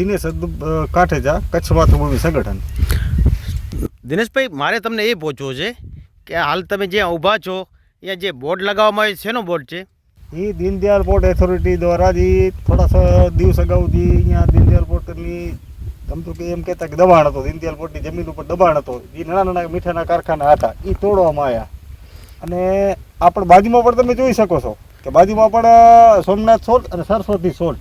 દિનેશ કાઠેજા કચ્છ માતૃભૂમિ સંગઠન. દિનેશભાઈ મારે તમને એ પૂછવું છે કે હાલ તમે જ્યાં ઊભા છો અહીંયા જે બોર્ડ લગાવવામાં આવ્યું છે શેનો બોર્ડ છે? એ દીનદયાળ પોર્ટ ઓથોરિટી દ્વારા જે થોડા સ- દિવસ અગાઉ જે અહીંયા દીનદયાળ પોર્ટની આમ તો કે એમ કહેતા કે દબાણ હતો. દીનદયાળ પોર્ટની જમીન ઉપર દબાણ હતો. જે નાના નાના મીઠાના કારખાના હતા. એ તોડવામાં આવ્યા અને આપણે બાજુમાં પણ તમે જોઈ શકો છો કે બાજુમાં પણ સોમનાથ સોલ્ટ અને સરસ્વતી સોલ્ટ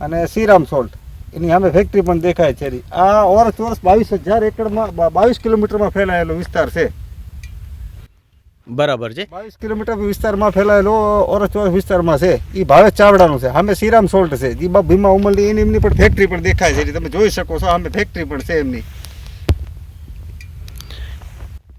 અને શ્રીરામ સોલ્ટ. એની સામે ફેક્ટરી પણ દેખાય છે આ ઓર ચોરસ બાવીસ હજાર એકડમાં બાવીસ કિલોમીટરમાં ફેલાયેલો વિસ્તાર છે. બરાબર છે. બાવીસ કિલોમીટર વિસ્તારમાં ફેલાયેલો ઓરસ ચોરસ વિસ્તારમાં છે. એ ભાવેશ ચાવડાનું છે. સામે શ્રીરામ સોલ્ટ છે. જે બા- ભીમા ઉમલની એની એમની પણ ફેક્ટરી પણ દેખાય છે. તમે જોઈ શકો છો. સામે ફેક્ટરી પણ છે એમની.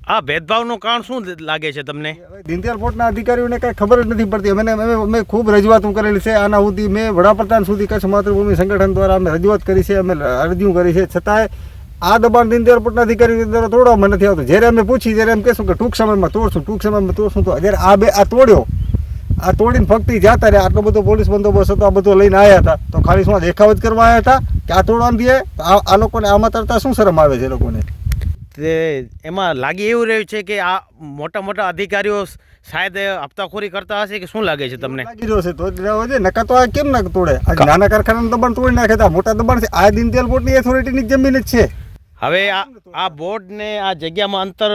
આ ભેદભાવનું કારણ શું લાગે છે તમને? હવે દીનદયાળ પોર્ટના અધિકારીઓને કાંઈ ખબર જ નથી પડતી. અમે અમે ખૂબ રજૂઆતો કરેલી છે. આના સુધી મેં વડાપ્રધાન સુધી કચ્છ માતૃભૂમિ સંગઠન દ્વારા અમે રજૂઆત કરી છે. અમે અરજીઓ કરી છે. છતાંય આ દબાણ દીનદયાળ પોર્ટના અધિકારીઓ દ્વારા તોડવામાં નથી આવતું. જ્યારે અમે પૂછી, ત્યારે એમ કહેશું કે ટૂંક સમયમાં તોડશું, ટૂંક સમયમાં તોડશું તો જ્યારે આ બે આ તોડ્યો, આ તોડીને ફક્ત જતા ત્યારે આટલો બધો પોલીસ બંદોબસ્ત હતો, આ બધો લઈને આવ્યા હતા. તો ખાલી શું દેખાવ જ કરવા આવ્યા હતા કે આ તોડવાનું દે આ લોકોને આમાં તરતા શું શરમ આવે છે લોકોને? તે એમાં લાગી એવું રહ્યું છે કે આ મોટા મોટા અધિકારીઓ શાયદ હપ્તાખોરી કરતા હશે કે શું લાગે છે તમને? લાગી રહ્યો છે તો જ નકા તો આ કેમ ના તોડે? આ નાના કારખાનાનું દબાણ તોડી નાખે તો મોટા દબાણ છે. આ દીનદયાળ પોર્ટની ઓથોરિટીની જ જમીન જ છે. હવે આ આ બોર્ડને આ જગ્યામાં અંતર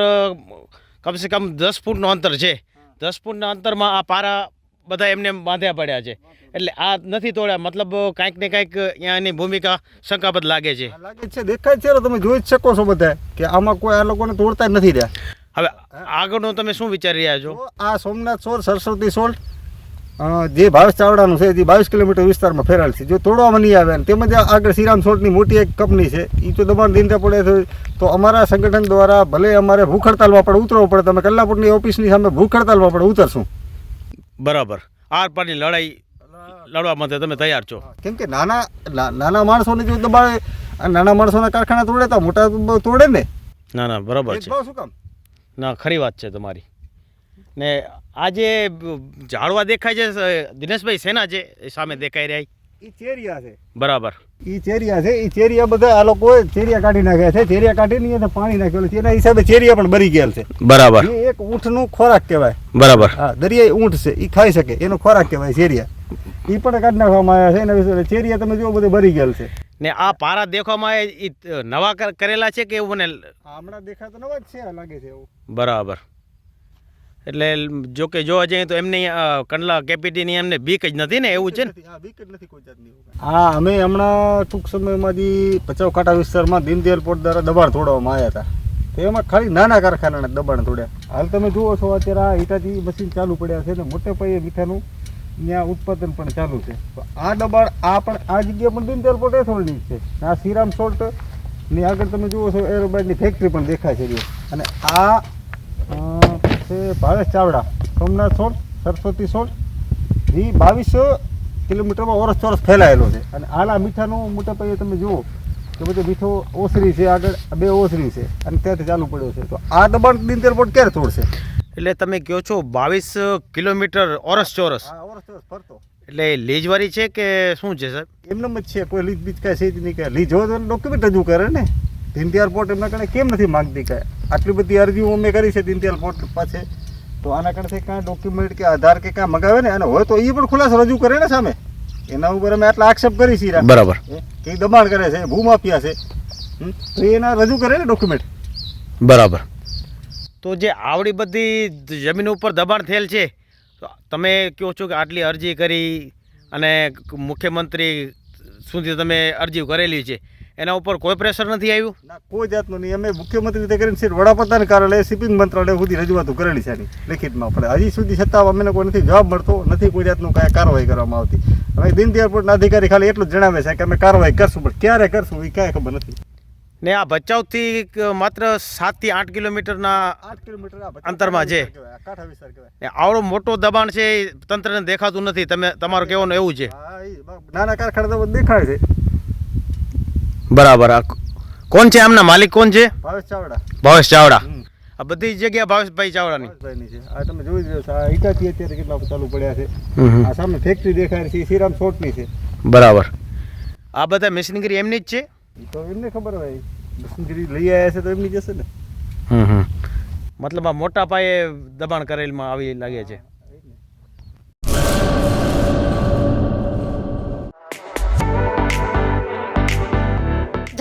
કમસે કમ દસ ફૂટનું અંતર છે. દસ ફૂટના અંતરમાં આ પારા બધા એમને એમ બાંધ્યા પડ્યા છે. એટલે આ નથી તોડ્યા મતલબ કાંઈક ને કાંઈક એની ભૂમિકા શંકાબદ લાગે છે. લાગે છે દેખાય છે તમે જોઈ જ શકો છો બધા. કે આમાં કોઈ આ લોકોને તોડતા નથી રહ્યા. હવે આગળનું તમે શું વિચારી રહ્યા છો? આ સોમનાથ સોલ સરસ્વતી સોલ્ટ જે બાવીસ ચાવડાનું છે જે બાવીસ કિલોમીટર વિસ્તારમાં ફેરાયેલ છે. જો તોડવામાં નહીં આવે તેમજ આગળ શ્રીરામ સોલ્ટની મોટી એક કંપની છે એ તો દબાણ દિનતા પડે છે તો અમારા સંગઠન દ્વારા ભલે અમારે ભૂખ હડતાલમાં પણ ઉતરવું પડે તમે કલ્લાપુરની ઓફિસની સામે ભૂખ હડતાલમાં પણ ઉતરશું. બરાબર. આર પારની લડાઈ લડવા માટે તમે તૈયાર છો. કેમ કે નાના નાના માણસોને જો દબાવે નાના માણસોના કારખાના તોડે તો મોટા તોડે ને. ના ના બરાબર છે. શું કામ? ના ખરી વાત છે તમારી. ને આ જે ઝાડવા દેખાય છે દિનેશભાઈ સેના છે સામે દેખાઈ રહ્યા એ ચેરિયા છે. બરાબર. ઈ ચેરિયા છે ઈ ચેરિયા બધા આ લોકો ચેરિયા કાઢી નાખ્યા છે. ચેરિયા કાઢીને એને પાણી નાખેલું છે એના હિસાબે ચેરિયા પણ બરી ગયેલ છે. બરાબર. એ એક ઊંટનું ખોરાક કહેવાય. બરાબર. હા દરિયાઈ ઊંટ છે એ ખાઈ શકે એનો ખોરાક કહેવાય ચેરિયા એ પણ કાઢી નાખવામાં આવ્યા છે એના વિશે ચેરિયા તમે જુઓ બધે ભરી ગયેલ છે. ને આ પારા દેખવામાં ઈ નવા કર- કરેલા છે કે એવું મને હમણાં દેખાતો નવા જ છે લાગે છે એવું. બરાબર. એટલે જો કે જોવા જઈએ તો એમની કંડલા કેપીટીની એમને બીક જ નથી ને એવું છે ને? હા અમે હમણાં ટૂંક સમયમાં જે ભચાઉ કાંઠા વિસ્તારમાં દીનદયાલ પોર્ટ દ્વારા દબાણ તોડવામાં આવ્યા હતા. તો એમાં ખાલી નાના કારખાનાના દબાણ તોડ્યા. હાલ તમે જુઓ છો અત્યારે આ હીટાથી મશીન ચાલુ પડ્યા છે ને મોટે પાયે મીઠાનું ત્યાં ઉત્પાદન પણ ચાલુ છે. તો આ દબાણ આ પણ આ જગ્યા પણ દીનદયાલ પોર્ટ એથોરિટી છે. આ શ્રીરામ સોલ્ટની આગળ તમે જુઓ છો એરોબાઇટની ફેક્ટરી પણ દેખાય છે. અને આ છે ભાવેશ ચાવડા. સોમનાથ સોળ સરસ્વતી સોળ. એ બાવીસો કિલોમીટરમાં ઓરસ ચોરસ ફેલાયેલો છે. અને આલા મીઠાનું મોટા પાયે તમે જુઓ કે બધો મીઠો ઓસરી છે આગળ બે ઓસરી છે અને ત્યાંથી ચાલુ પડ્યો છે. તો આ દબાણ દિનતેર પોટ ક્યારે તોડશે? એટલે તમે કહો છો બાવીસ કિલોમીટર ઓરસ ચોરસ? ઓરસ ચોરસ ફરતો. એટલે લીજવારી છે કે શું છે સાહેબ? એમનેમ જ છે કોઈ લીજ બીજ કાંઈ છે જ નહીં કે લીજ હોય તો ડોક્યુમેન્ટ રજૂ કરે ને. દીનદયાળ પોર્ટ એમના કારણે કેમ નથી માંગતી કાંઈ આટલી બધી અરજીઓ અમે કરી છે દીનદયાળ પોર્ટ પાસે? તો આના કારણે કાંઈ ડોક્યુમેન્ટ કે આધાર કે કાંઈ મગાવે ને? અને હોય તો એ પણ ખુલાસો રજૂ કરે ને સામે. એના ઉપર અમે આટલા આક્ષેપ કરી છીએ. બરાબર. એ કે દબાણ કરે છે ભૂમાફિયા છે? તો એના રજૂ કરે ને ડોક્યુમેન્ટ બરાબર. તો જે આવડી બધી જમીન ઉપર દબાણ થયેલ છે તો તમે કહો છો કે આટલી અરજી કરી અને મુખ્યમંત્રી સુધી તમે અરજી કરેલી છે. એના ઉપર કોઈ પ્રેશર નથી આવ્યું? ના કોઈ જાતનું નહીં. અમે મુખ્યમંત્રી તે કરીને સીટ વડાપ્રધાન કાર્યાલય શિપિંગ મંત્રાલય સુધી રજૂઆતો કરેલી છે લેખિતમાં. પણ હજી સુધી છતાં અમને કોઈ નથી જવાબ મળતો નથી કોઈ જાતનું કાંઈ કાર્યવાહી કરવામાં આવતી. હવે દીનદયાળ પોર્ટના અધિકારી ખાલી એટલું જ જણાવે છે કે અમે કાર્યવાહી કરશું પણ ક્યારે કરશું એ કાંઈ ખબર નથી. ને આ ભચાઉથી માત્ર સાતથી આઠ કિલોમીટરના અંતરમાં છે. ને આવડો મોટો દબાણ છે એ તંત્રને દેખાતું નથી. તમે તમારું કહેવાનું એવું છે. નાના કારખાના દેખાય છે. બરાબર. કોણ છે આમના? માલિક કોણ છે? ભાવેશ ચાવડા. ભાવેશ ચાવડા. આ બધી જગ્યા ભાવેશભાઈ ચાવડાની. ભાવેશભાઈની છે. આ તમે જોઈ જ રહ્યો છો. આ ઈટાથી અત્યારે કેટલા ચાલુ પડ્યા છે. આ સામે ફેક્ટરી દેખાય છે. શ્રીરામ સોટની છે. બરાબર. આ બધા મશીનરી એમની જ છે? તો એમને ખબર હોય. મશીનરી લઈ આવ્યા છે તો એમની જશે ને. હમ હમ. મતલબ આ મોટા પાયે દબાણ કરેલમાં આવી લાગે છે.